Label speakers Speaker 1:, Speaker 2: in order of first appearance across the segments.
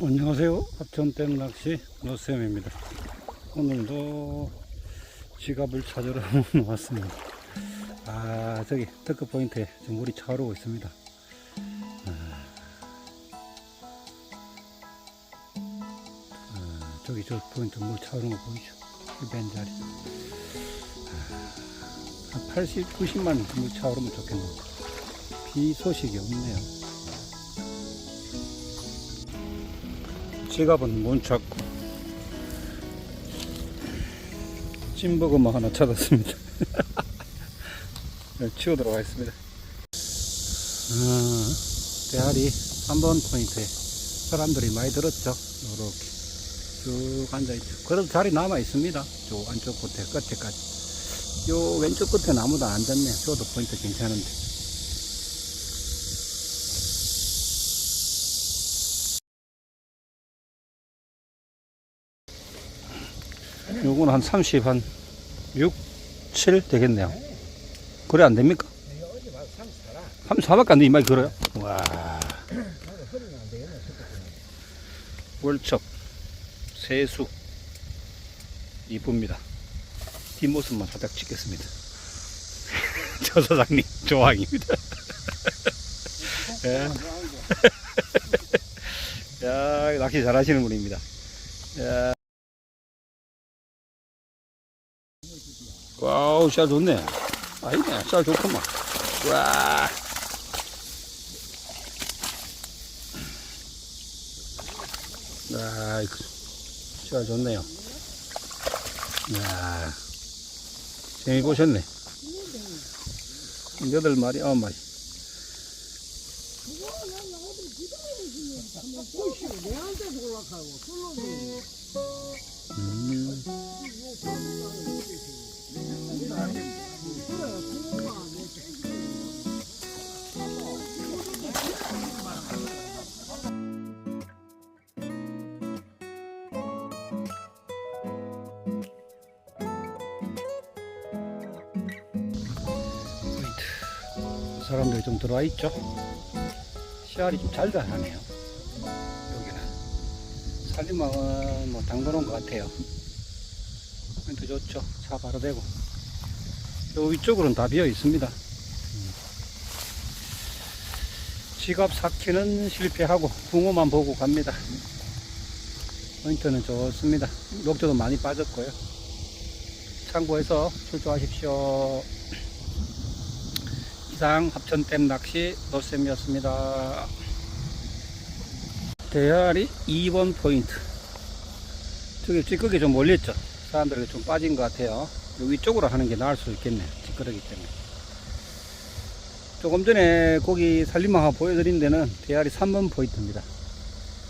Speaker 1: 안녕하세요. 합천댐 낚시 노쌤입니다. 오늘도 지갑을 찾으러 왔습니다. 아, 저기 터크 포인트에 지금 물이 차오르고 있습니다. 아, 아, 저기 저 포인트 물 차오르는 거 보이죠? 이벤 자리. 아, 한 80, 90만 물 차오르면 좋겠는데. 비 소식이 없네요. 지갑은 못 찾고 찜버거만 하나 찾았습니다. 네, 치우도록 하겠습니다. 아, 대하리 3번 포인트에 사람들이 많이 들었죠? 이렇게 쭉 앉아있죠. 그래도 자리 남아 있습니다. 저 안쪽 끝에 끝에까지. 요 왼쪽 끝에 나무도 안 졌네 저도 포인트 괜찮은데 요거는 한 30, 한 6, 7 되겠네요. 그래 안 됩니까? 34밖에 안 돼, 이마이 걸어요? 와. 월척, 세수, 이쁩니다. 뒷모습만 살짝 찍겠습니다. 저 사장님, 조항입니다. 예. 야, 낚시 잘 하시는 분입니다. 야. 와우, 쌀 좋네. 아니네, 쌀 좋구만. 와. 아, 쌀 좋네요. 야 재미 보셨네. 여덟 마리, 아홉 마리. 음. 사람들이 좀 들어와 있죠? 씨알이 좀 잘 자라네요. 여기는. 살림망은 뭐 담궈놓은 것 같아요. 포인트 좋죠? 차 바로 대고. 요 위쪽으로는 다 비어 있습니다. 음. 지갑 삭히는 실패하고 붕어만 보고 갑니다. 포인트는 좋습니다. 녹조도 많이 빠졌고요. 참고해서 출조하십시오. 이상 합천댐 낚시 노쌤이었습니다. 대하리 2번 포인트. 저기 찌꺼기 좀 몰렸죠? 사람들이 좀 빠진 것 같아요. 요 위쪽으로 하는 게 나을 수 있겠네. 찌끄러기 때문에. 조금 전에 거기 살림망 하나 보여드린 데는 대하리 3번 포인트입니다.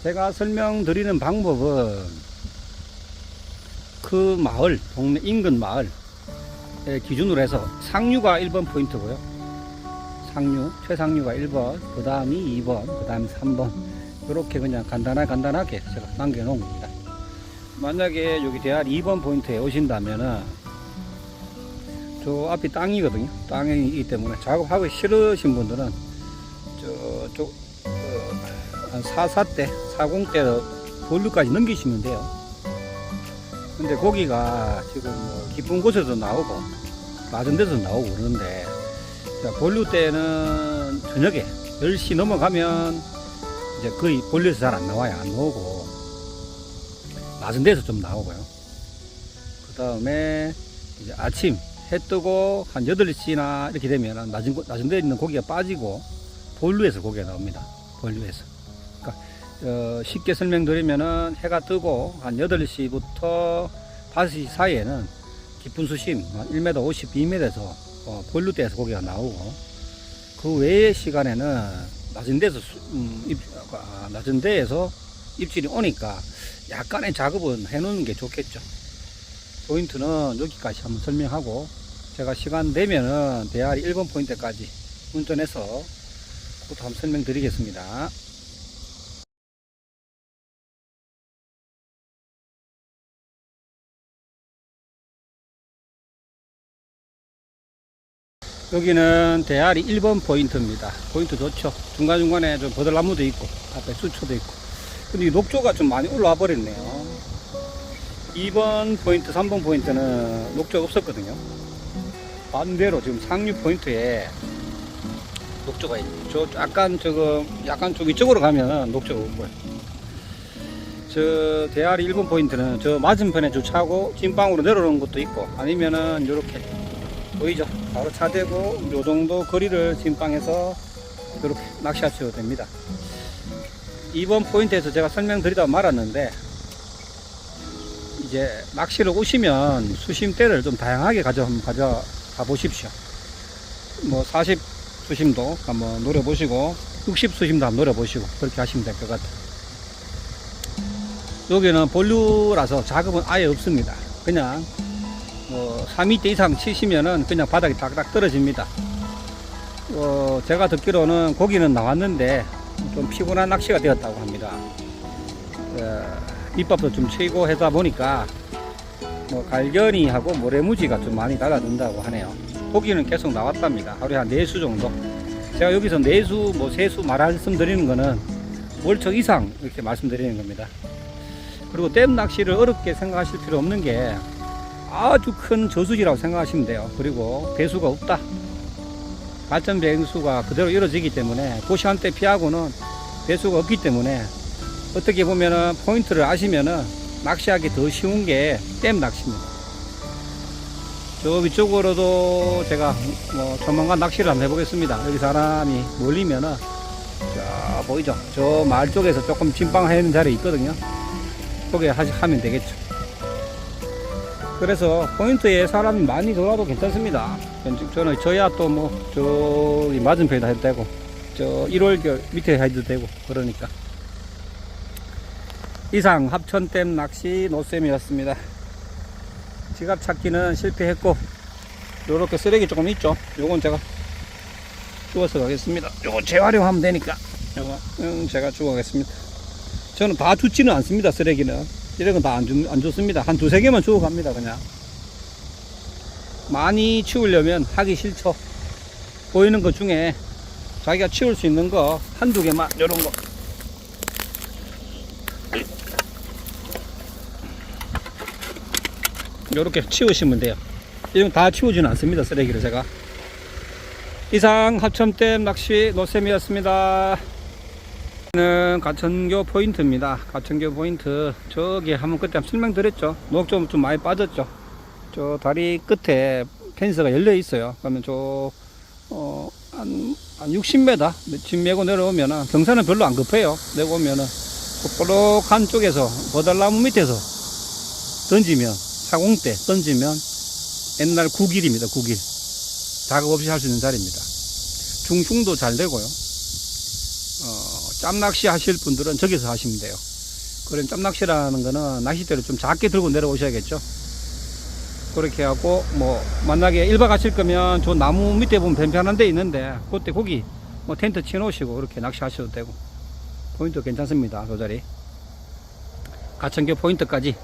Speaker 1: 제가 설명드리는 방법은 그 마을, 동네 인근 마을 기준으로 해서 상류가 1번 포인트고요. 상류, 최상류가 1번, 그 다음이 2번, 그 다음이 3번. 이렇게 그냥 간단하게 간단하게 제가 남겨놓은 겁니다. 만약에 여기 대할 2번 포인트에 오신다면은 저 앞이 땅이거든요. 땅이기 때문에 작업하기 싫으신 분들은 저쪽 어, 한 44대, 40대 본류까지 넘기시면 돼요. 근데 고기가 지금 뭐 깊은 곳에도 나오고 낮은 데서 나오고 그러는데 자, 본류 때는 저녁에 10시 넘어가면 이제 거의 본류에서 잘 안 나와요. 안 나오고 낮은 데서 좀 나오고요. 그 다음에 이제 아침 해 뜨고 한 8시나 이렇게 되면 낮은, 곳- 낮은 데 있는 고기가 빠지고 본류에서 고기가 나옵니다. 본류에서. 그러니까 어, 쉽게 설명드리면은 해가 뜨고 한 8시부터 5시 사이에는 깊은 수심 1m 50, 2m에서 어, 본류대에서 고기가 나오고 그 외의 시간에는 낮은 데서 수- 음, 입, 아, 낮은 데에서 입질이 오니까 약간의 작업은 해놓는 게 좋겠죠. 포인트는 여기까지 한번 설명하고 제가 시간 되면은 대하리 1번 포인트까지 운전해서 그것도 한번 설명드리겠습니다. 여기는 대하리 1번 포인트입니다. 포인트 좋죠. 중간중간에 좀 버들나무도 있고, 앞에 수초도 있고. 근데 이 녹조가 좀 많이 올라와 버렸네요. 2번 포인트, 3번 포인트는 녹조가 없었거든요. 반대로 지금 상류 포인트에 녹조가 있네. 저 약간 저거 약간 좀 이쪽으로 가면 녹조가 없고요. 저 대아리 1번 포인트는 저 맞은편에 주차하고 찐빵으로 내려오는 것도 있고 아니면은 이렇게 보이죠? 바로 차 대고 요 정도 거리를 찐빵에서 이렇게 낚시하셔도 됩니다. 이번 포인트에서 제가 설명드리다 말았는데 이제 낚시를 오시면 수심대를 좀 다양하게 가져 가져가 보십시오. 뭐 40 수심도 한번 노려보시고 60 수심도 한번 노려보시고 그렇게 하시면 될 것 같아요. 여기는 본류라서 작업은 아예 없습니다. 그냥 뭐 3m 이상 치시면은 그냥 바닥이 딱딱 떨어집니다. 어, 제가 듣기로는 고기는 나왔는데 좀 피곤한 낚시가 되었다고 합니다. 어, 밑밥도 좀 치고 하다 보니까 뭐 갈견이하고 모래무지가 좀 많이 달라든다고 하네요. 고기는 계속 나왔답니다. 하루에 한 4수 정도. 제가 여기서 4수, 뭐 3수 말씀드리는 거는 월척 이상 이렇게 말씀드리는 겁니다. 그리고 댐 낚시를 어렵게 생각하실 필요 없는 게 아주 큰 저수지라고 생각하시면 돼요. 그리고 배수가 없다. 발전 배수가 그대로 이루어지기 때문에 그 시간대 피하고는 배수가 없기 때문에 어떻게 보면은 포인트를 아시면은 낚시하기 더 쉬운 게 댐 낚시입니다. 저 위쪽으로도 제가 뭐 조만간 낚시를 한번 해보겠습니다. 여기 사람이 몰리면은 자 보이죠? 저 말 쪽에서 조금 진방하는 자리 있거든요. 하시, 하면 되겠죠. 그래서 포인트에 사람이 많이 들어와도 괜찮습니다. 저는 저야 또 뭐 저기 맞은편에다 해도 되고 저 1월결 밑에 해도 되고 그러니까 이상 합천댐 낚시 노쌤이었습니다. 지갑 찾기는 실패했고 요렇게 쓰레기 조금 있죠. 요건 제가 주워서 가겠습니다. 요거 재활용하면 되니까 요거 음, 제가 주워 가겠습니다. 저는 다 주지는 않습니다. 쓰레기는 이런 건 다 안 안 좋습니다. 한 두세 개만 주워 갑니다. 그냥 많이 치우려면 하기 싫죠. 보이는 것 중에 자기가 치울 수 있는 거 한두 개만 요런 거 요렇게 치우시면 돼요. 이런 거다 치우지는 않습니다. 쓰레기를 제가. 이상 합천댐 낚시 노쌤이었습니다. 는 가천교 포인트입니다. 가천교 포인트 저기 한번 그때 설명드렸죠. 녹좀 좀 많이 빠졌죠. 저 다리 끝에 펜스가 열려 있어요. 그러면 저 어, 한, 한 60m 짐 메고 내려오면은 경사는 별로 안 급해요. 내려오면은 뽀록한 쪽에서 버달나무 밑에서 던지면 사공대 던지면 옛날 구길입니다. 구길 작업 없이 할 수 있는 자리입니다. 중충도 잘 되고요. 어, 짬낚시 하실 분들은 저기서 하시면 돼요. 그런 짬낚시라는 거는 낚싯대를 좀 작게 들고 내려오셔야겠죠. 그렇게 하고 뭐 만약에 1박 하실 거면 저 나무 밑에 보면 편편한 데 있는데 그때 거기 뭐 텐트 쳐 놓으시고 그렇게 낚시하셔도 되고 포인트 괜찮습니다. 저 자리 가천교 포인트까지